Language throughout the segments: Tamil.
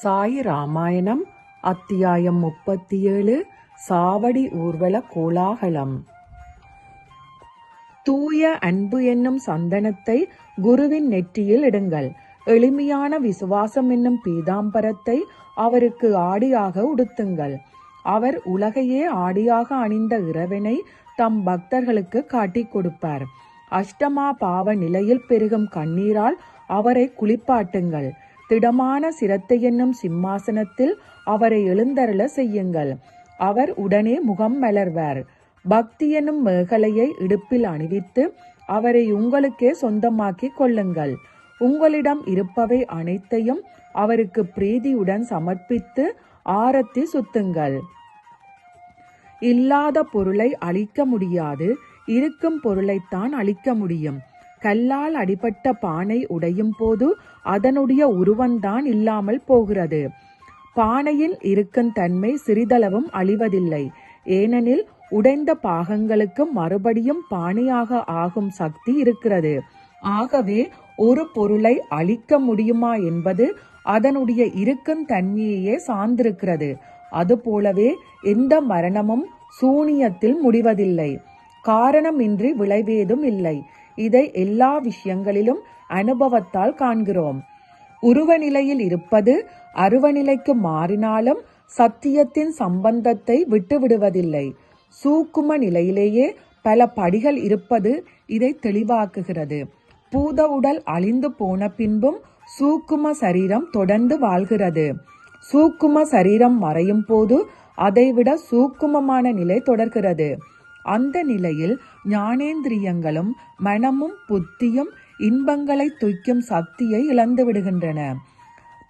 சாய் ராமாயணம் அத்தியாயம் முப்பத்தி ஏழு சாவடி ஊர்வல கோலாகலம். தூய அன்பு என்னும் சந்தனத்தை குருவின் நெற்றியில் இடுங்கள். எளிமையான விசுவாசம் என்னும் பீதாம்பரத்தை அவருக்கு ஆடியாக உடுத்துங்கள். அவர் உலகையே ஆடியாக அணிந்த இறைவனை தம் பக்தர்களுக்கு காட்டிக் கொடுப்பார். அஷ்டமா பாவ நிலையில் பெருகும் கண்ணீரால் அவரை குளிப்பாட்டுங்கள். திடமான சிரத்தை என்னும் சிம்மாசனத்தில் அவரை எழுந்தருள செய்யுங்கள். அவர் உடனே முகம் மலர்வார். பக்தி என்னும் மேகலையை இடுப்பில் அணிவித்து அவரை உங்களுக்கே சொந்தமாக்கிக் கொள்ளுங்கள். உங்களிடம் இருப்பவை அனைத்தையும் அவருக்கு பிரீதியுடன் சமர்ப்பித்து ஆரத்தி சுத்துங்கள். இல்லாத பொருளை அழிக்க முடியாது. இருக்கும் பொருளைத்தான் அழிக்க முடியும். கல்லால் அடிபட்ட பானை உடையும் போது அதனுடைய உருவந்தான் இல்லாமல் போகிறது. பானையில் இருக்கும் தன்மை சிறிதளவும் அழிவதில்லை. ஏனெனில் உடைந்த பாகங்களுக்கு மறுபடியும் பானையாக ஆகும் சக்தி இருக்கிறது. ஆகவே ஒரு பொருளை அழிக்க முடியுமா என்பது அதனுடைய இருக்கும் தன்மையையே சார்ந்திருக்கிறது. அதுபோலவே எந்த மரணமும் சூனியத்தில் முடிவதில்லை. காரணமின்றி விளைவேதும் இல்லை. இதை எல்லா விஷயங்களிலும் அனுபவத்தால் காண்கிறோம். உருவ நிலையில் இருப்பது அருவநிலைக்கு மாறினாலும் சத்தியத்தின் சம்பந்தத்தை விட்டுவிடுவதில்லை. சூக்கும நிலையிலேயே பல படிகள் இருப்பது இதை தெளிவாக்குகிறது. பூத உடல் அழிந்து போன பின்பும் சூக்கும சரீரம் தொடர்ந்து வாழ்கிறது. சூக்கும சரீரம் மறையும் போது அதைவிட சூக்குமமான நிலை தொடர்கிறது. அந்த நிலையில் ஞானேந்திரியங்களும் மனமும் புத்தியும் இன்பங்களை துய்க்கும் சக்தியை இழந்து விடுகின்றன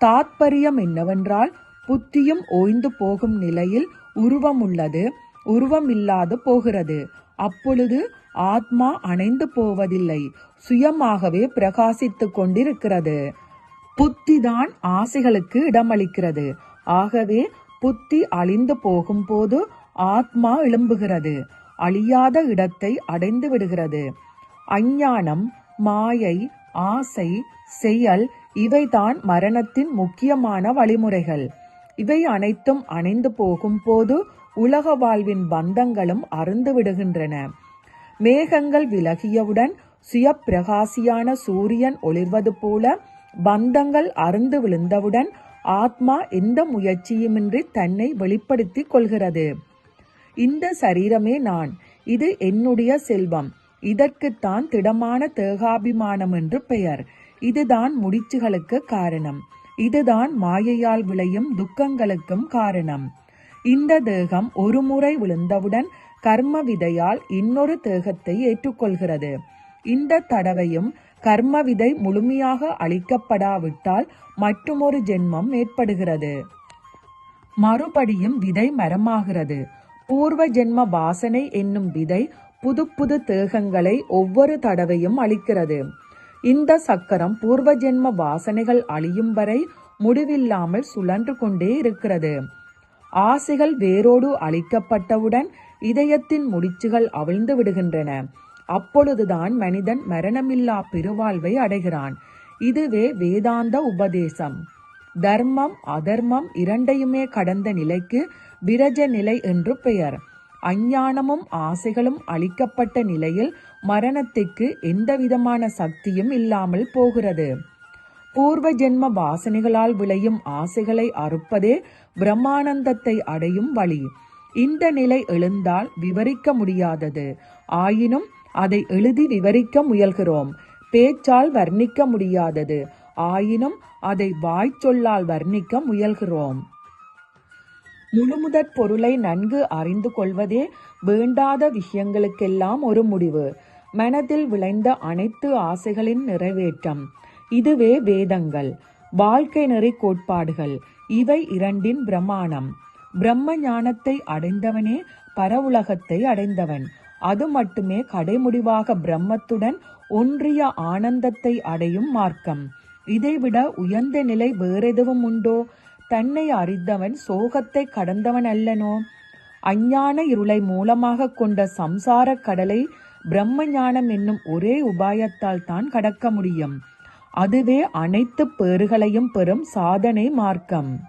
தாத்பரியம் என்னவென்றால் புத்தியும் ஓய்ந்து போகும் நிலையில் உருவம் உள்ளது உருவம் இல்லாது போகிறது. அப்பொழுது ஆத்மா அணைந்து போவதில்லை சுயமாகவே பிரகாசித்துக் கொண்டிருக்கிறது. புத்திதான் ஆசைகளுக்கு இடமளிக்கிறது. ஆகவே புத்தி அழிந்து போகும்போது ஆத்மா எழும்புகிறது. அழியாத இடத்தை அடைந்து விடுகிறது. அஞ்ஞானம் மாயை ஆசை செயல் இவைதான் மரணத்தின் முக்கியமான வழிமுறைகள். இவை அனைத்தும் அணைந்து போகும் போது உலக வாழ்வின் பந்தங்களும் அருந்து விடுகின்றன. மேகங்கள் விலகியவுடன் சுய பிரகாசியான சூரியன் ஒளிர்வது போல பந்தங்கள் அருந்து விழுந்தவுடன் ஆத்மா எந்த முயற்சியுமின்றி தன்னை வெளிப்படுத்திக் கொள்கிறது. இந்த சரீரமே நான். இது என்னுடைய செல்வம். இதற்குத்தான் திடமான தேகாபிமானம் என்று பெயர். இதுதான் முடிச்சுகளுக்கு காரணம். இதுதான் மாயையால் விளையும் துக்கங்களுக்கும் காரணம். இந்த தேகம் ஒரு முறை விழுந்தவுடன் கர்ம விதையால் இன்னொரு தேகத்தை ஏற்றுக்கொள்கிறது. இந்த தடவையும் கர்ம விதை முழுமையாக அழிக்கப்படாவிட்டால் மற்றுமொரு ஜென்மம் ஏற்படுகிறது. மறுபடியும் விதை மரமாகிறது. பூர்வ ஜென்ம வாசனை என்னும் விதை புது புது தேகங்களை ஒவ்வொரு தடவையும் அளிக்கிறது. இந்த சக்கரம் பூர்வ ஜென்ம வாசனைகள் அழியும் வரை முடிவில்லாமல் சுழன்று கொண்டே இருக்கிறது. ஆசைகள் வேரோடு அழிக்கப்பட்டவுடன் இதயத்தின் முடிச்சுகள் அவிழ்ந்து விடுகின்றன. அப்பொழுதுதான் மனிதன் மரணமில்லா பெருவாழ்வை அடைகிறான். இதுவே வேதாந்த உபதேசம். தர்மம் அதர்மம் இரண்டையுமே கடந்த நிலைக்கு விரஜ நிலை என்று பெயர். அஞ்ஞானமும் ஆசைகளும் அளிக்கப்பட்ட நிலையில் மரணத்திற்கு எந்தவிதமான சக்தியும் இல்லாமல் போகிறது. பூர்வ ஜென்ம வாசனைகளால் விளையும் ஆசைகளை அறுப்பதே பிரம்மானந்தத்தை அடையும் வழி. இந்த நிலை எழுந்தால் விவரிக்க முடியாதது. ஆயினும் அதை எழுதி விவரிக்க முயல்கிறோம். பேச்சால் வர்ணிக்க முடியாதது. ஆயினும் அதை வாய்ச்சொல்லால் வர்ணிக்க முயல்கிறோம். முழுமுதற் பொருளை நன்கு அறிந்து கொள்வதே வேண்டாத விஷயங்களுக்கெல்லாம் ஒரு முடிவு. மனதில் விளைந்த அனைத்து ஆசைகளின் நிறைவேற்றம். இதுவே வேதங்கள். வாழ்க்கை நெறி கோட்பாடுகள். இவை இரண்டின் பிரமாணம். பிரம்ம ஞானத்தை அடைந்தவனே பரவுலகத்தை அடைந்தவன். அது மட்டுமே கடைமுடிவாக பிரம்மத்துடன் ஒன்றிய ஆனந்தத்தை அடையும் மார்க்கம். இதைவிட உயர்ந்த நிலை வேறெதுவும் உண்டோ? தன்னை அறிந்தவன் சோகத்தை கடந்தவன் அல்லனோ அஞ்ஞான இருளை மூலமாக கொண்ட சம்சார கடலை பிரம்ம ஞானம் என்னும் ஒரே உபாயத்தால் தான் கடக்க முடியும். அதுவே அனைத்து பேறுகளையும் பெறும் சாதனை மார்க்கம்.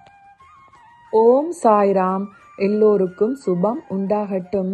ஓம் சாய்ராம். எல்லோருக்கும் சுபம் உண்டாகட்டும்.